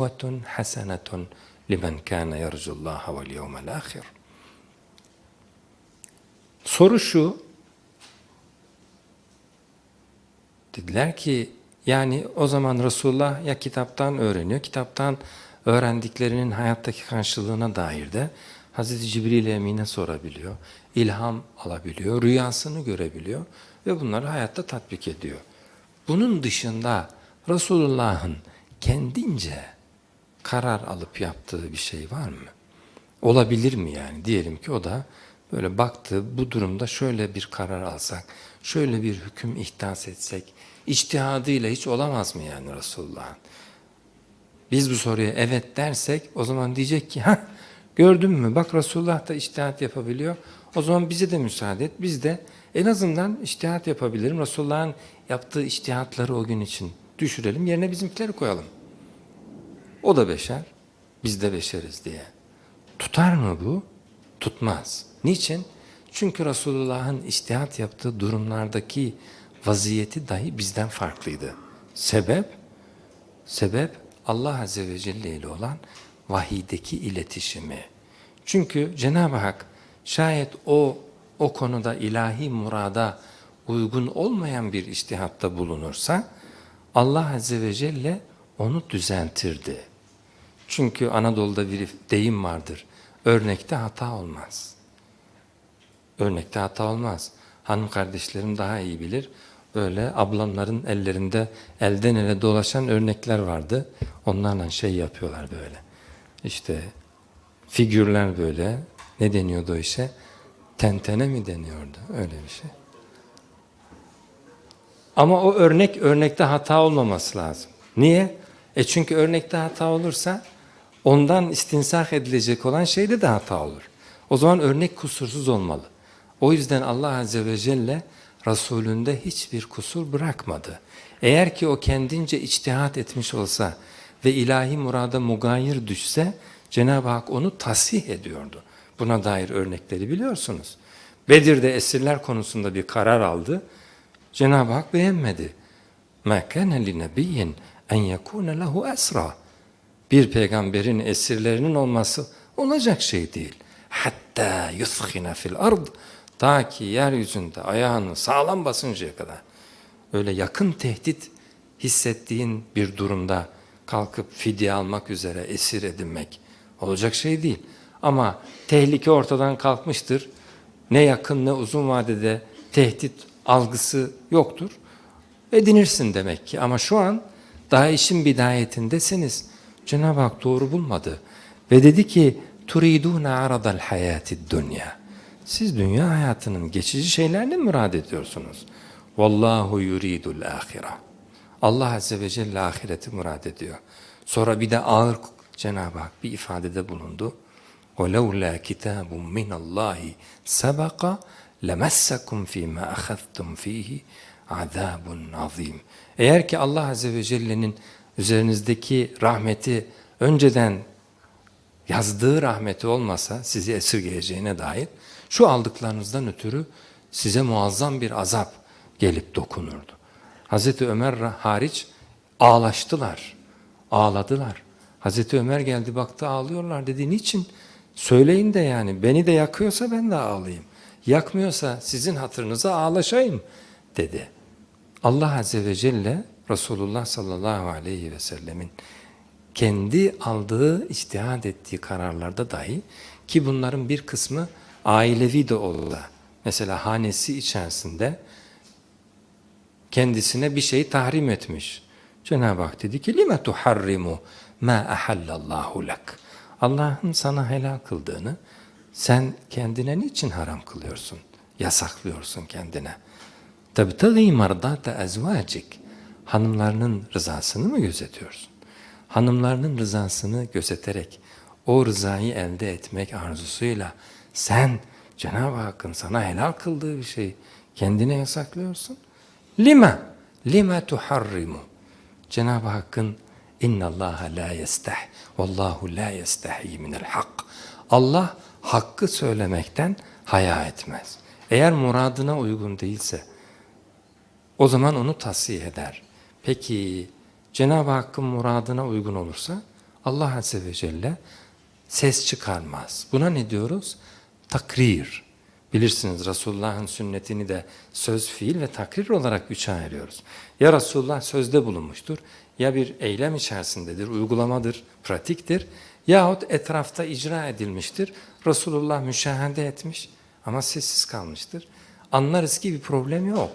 usvetun hasenetun limen kana yercullaha vel yevmel ahir. Soru şu. Dediler ki yani o zaman Resulullah ya kitaptan öğreniyor, kitaptan öğrendiklerinin hayattaki karşılığına dair de Hazreti Cibril Emin'e sorabiliyor, ilham alabiliyor, rüyasını görebiliyor ve bunları hayatta tatbik ediyor. Bunun dışında Resulullah'ın kendince karar alıp yaptığı bir şey var mı? Olabilir mi yani? Diyelim ki o da böyle baktı bu durumda şöyle bir karar alsak, şöyle bir hüküm ihdas etsek, içtihadıyla hiç olamaz mı yani Resulullah'ın? Biz bu soruya evet dersek o zaman diyecek ki ha gördün mü bak Resulullah da içtihat yapabiliyor. O zaman bize de müsaade et. Biz de en azından içtihat yapabilirim. Resulullah'ın yaptığı içtihatları o gün için düşürelim. Yerine bizimkileri koyalım. O da beşer, biz de beşeriz diye. Tutar mı bu? Tutmaz. Niçin? Çünkü Resulullah'ın içtihat yaptığı durumlardaki vaziyeti dahi bizden farklıydı. Sebep? Sebep Allah Azze ve Celle ile olan vahiydeki iletişimi. Çünkü Cenab-ı Hak şayet o o konuda ilahi murada uygun olmayan bir iştihatta bulunursa Allah Azze ve Celle onu düzeltirdi. Çünkü Anadolu'da bir deyim vardır. Örnekte hata olmaz. Örnekte hata olmaz. Hanım kardeşlerim daha iyi bilir. Böyle ablamların ellerinde elden ele dolaşan örnekler vardı. Onlarla şey yapıyorlar böyle. İşte figürler böyle. Ne deniyordu o işe? Tentene mi deniyordu? Öyle bir şey. Ama o örnek örnekte hata olmaması lazım. Niye? E çünkü örnekte hata olursa ondan istinsah edilecek olan şeyde de hata olur. O zaman örnek kusursuz olmalı. O yüzden Allah Azze ve Celle Resulünde hiçbir kusur bırakmadı. Eğer ki o kendince içtihat etmiş olsa ve ilahi murada mugayir düşse Cenab-ı Hak onu tasih ediyordu. Buna dair örnekleri biliyorsunuz. Bedir'de esirler konusunda bir karar aldı. Cenab-ı Hak beğenmedi. مَا كَانَ لِنَبِيٍّ اَنْ يَكُونَ لَهُ esra. bir peygamberin esirlerinin olması olacak şey değil. Hatta yuskhina fil ard ta ki yeryüzünde ayağını sağlam basıncaya kadar öyle yakın tehdit hissettiğin bir durumda kalkıp fidye almak üzere esir edinmek olacak şey değil. Ama tehlike ortadan kalkmıştır. Ne yakın ne uzun vadede tehdit algısı yoktur. Edinirsin demek ki. Ama şu an daha işin bidayetindesiniz. Cenab-ı Hak doğru bulmadı. Ve dedi ki turidune aradal hayatid dünya. Siz dünya hayatının geçici şeylerini murad ediyorsunuz. Vallahu yuridul ahira. Allah Azze ve Celle ahireti murad ediyor. Sonra bir de ağır Cenab-ı Hak bir ifadede bulundu. وَلَوْلَا كِتَابٌ مِّنَ اللّٰهِ سَبَقَ لَمَسَّكُمْ ف۪ي مَا أَخَذْتُمْ ف۪يهِ عَذَابٌ عَظ۪يمٌ Eğer ki Allah Azze ve Celle'nin üzerinizdeki rahmeti önceden yazdığı rahmeti olmasa sizi esirgeyeceğine dair şu aldıklarınızdan ötürü size muazzam bir azap gelip dokunurdu. Hazreti Ömer hariç ağlaştılar, ağladılar. Hazreti Ömer geldi baktı ağlıyorlar dedi niçin? Söyleyin de yani beni de yakıyorsa ben de ağlayayım. Yakmıyorsa sizin hatırınıza ağlaşayım dedi. Allah Azze ve Celle Resulullah sallallahu aleyhi ve sellemin kendi aldığı, içtihad ettiği kararlarda dahi ki bunların bir kısmı ailevi de oldu. Mesela hanesi içerisinde kendisine bir şeyi tahrim etmiş. Cenab-ı Hak dedi ki lime tuharrimu ma ahallallahu lak. Allah'ın sana helal kıldığını sen kendine niçin haram kılıyorsun? Yasaklıyorsun kendine. Tabi mardata ezvacik. Hanımlarının rızasını mı gözetiyorsun? Hanımlarının rızasını gözeterek o rızayı elde etmek arzusuyla sen Cenab-ı Hakk'ın sana helal kıldığı bir şey kendine yasaklıyorsun. Lima, lima tuharrimu. Cenab-ı Hakk'ın inna Allah la yestah vallahu la yestahi minel hak. Allah hakkı söylemekten haya etmez. Eğer muradına uygun değilse o zaman onu tasih eder. Peki Cenab-ı Hakk'ın muradına uygun olursa Allah Azze ve Celle ses çıkarmaz. Buna ne diyoruz? Takrir. Bilirsiniz Resulullah'ın sünnetini de söz, fiil ve takrir olarak üçe ayırıyoruz. Ya Resulullah sözde bulunmuştur, ya bir eylem içerisindedir, uygulamadır, pratiktir, yahut etrafta icra edilmiştir. Resulullah müşahede etmiş ama sessiz kalmıştır. Anlarız ki bir problem yok.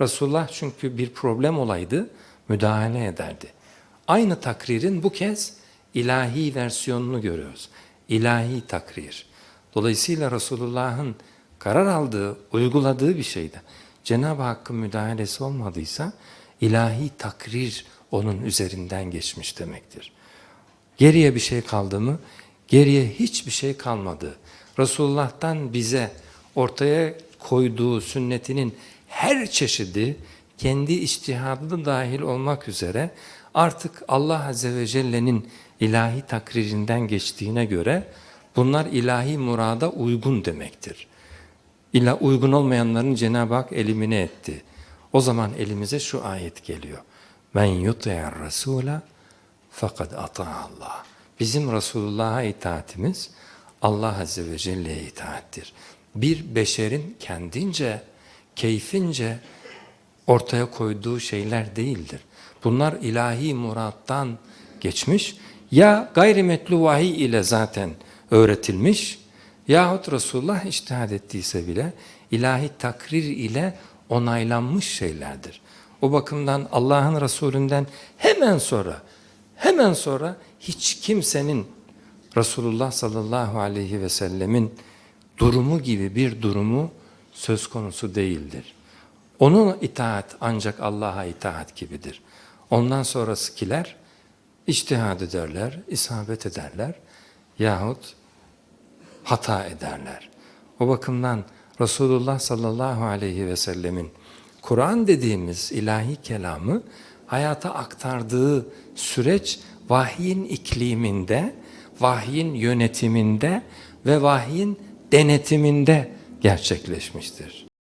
Resulullah çünkü bir problem olaydı, müdahale ederdi. Aynı takririn bu kez ilahi versiyonunu görüyoruz. İlahi takrir. Dolayısıyla Resulullah'ın karar aldığı, uyguladığı bir şeyde Cenab-ı Hakk'ın müdahalesi olmadıysa ilahi takrir onun üzerinden geçmiş demektir. Geriye bir şey kaldı mı? Geriye hiçbir şey kalmadı. Resulullah'tan bize ortaya koyduğu sünnetinin her çeşidi kendi içtihadı da dahil olmak üzere artık Allah Azze ve Celle'nin ilahi takririnden geçtiğine göre bunlar ilahi murada uygun demektir. İla uygun olmayanların Cenab-ı Hak elimine etti. O zaman elimize şu ayet geliyor. Men yuti'er rasula fakat Allah. Bizim Resulullah'a itaatimiz Allah Azze ve Celle'ye itaattir. Bir beşerin kendince, keyfince ortaya koyduğu şeyler değildir. Bunlar ilahi murattan geçmiş ya gayrimetlu vahiy ile zaten öğretilmiş yahut Resulullah iştihad ettiyse bile ilahi takrir ile onaylanmış şeylerdir. O bakımdan Allah'ın Resulünden hemen sonra hemen sonra hiç kimsenin Resulullah sallallahu aleyhi ve sellemin durumu gibi bir durumu söz konusu değildir. Onun itaat ancak Allah'a itaat gibidir. Ondan sonrasıkiler içtihad ederler, isabet ederler yahut hata ederler. O bakımdan Resulullah sallallahu aleyhi ve sellemin Kur'an dediğimiz ilahi kelamı hayata aktardığı süreç vahyin ikliminde, vahyin yönetiminde ve vahyin denetiminde gerçekleşmiştir.